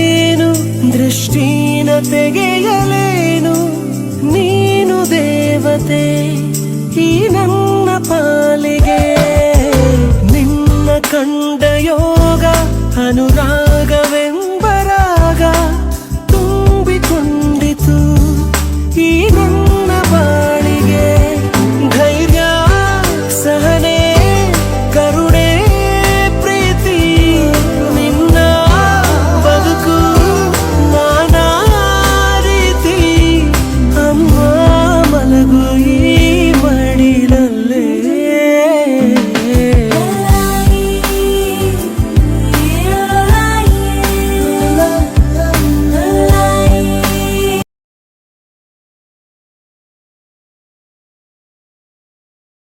ಏನು ದೃಷ್ಟಿನ ತೆಗೆಯಲೇನು? ನೀನು ದೇವತೆ ಈ ನನ್ನ ಪಾಲಿಗೆ. ನಿನ್ನ ಕಂಡ ಯೋಗ ಅನುರಾಗ